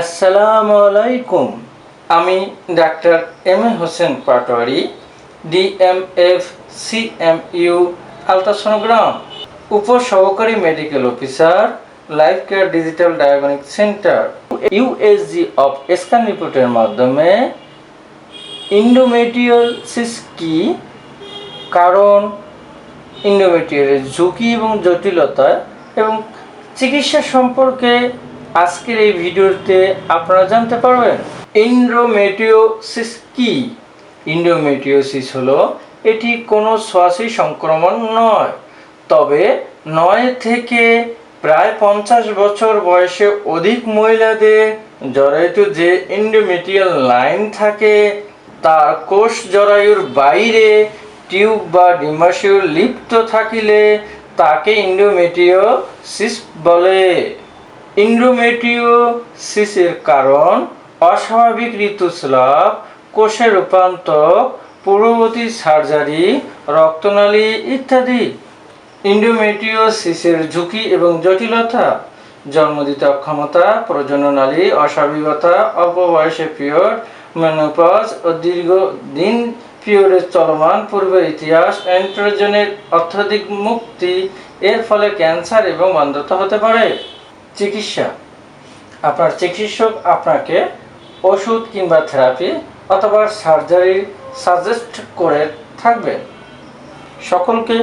আসসালামু আলাইকুম। আমি doctor M A Hossain Patwari DMF CMU ultrasonogram, উপসহকারী medical officer, life care digital diagnostic centre USG of scan রিপোর্টের মাধ্যমে ইন্ডোমেট্রিওসিস কি? কারণ ইন্ডোমেট্রিয়ালের ঝুঁকি এবং জটিলতা এবং চিকিৎসা সম্পর্কে আজকের এই ভিডিওতে আপনারা জানতে পারবেন ইন্ডোমেট্রিওসিস কি? ইন্ডোমেট্রিওসিস হলো, এটি কোনো শ্বাসী সংক্রমণ নয়, তবে নয় থেকে প্রায় পঞ্চাশ বছর বয়সে অধিক মহিলাদের জরায়ুতে যে ইন্ডোমেট্রিয়াল লাইন থাকে, তার কোষ জরায়ুর বাইরে টিউব বা ডিম্বাশয় লিপ্ত থাকিলে তাকে ইন্ডোমেট্রিওসিস বলে। ইন্ডোমেট্রিওসিসের কারণ, অস্বাভাবিক ঋতুস্রাব কোষের রূপান্তর, পূর্ববর্তী সার্জারি, রক্তনালী ইত্যাদি। ইন্ডোমেট্রিওসিসের ঝুঁকি এবং জটিলতা জন্ম দিতে অক্ষমতা প্রজননালী, অস্বাভাবিকতা অল্প বয়সে পিরিয়ড মেনোপজ ও দীর্ঘ দিন পিরিয়ডের চলমান পূর্বের ইতিহাস অ্যান্ড্রোজেনের অত্যাধিক মুক্তি, এর ফলে ক্যান্সার এবং অন্ধতা হতে পারে। চিকিৎসা। আপনার চিকিৎসক আপনাকে ওষুধ কিংবা থেরাপি অথবা সার্জারি সাজেস্ট করে থাকবে। সকলকে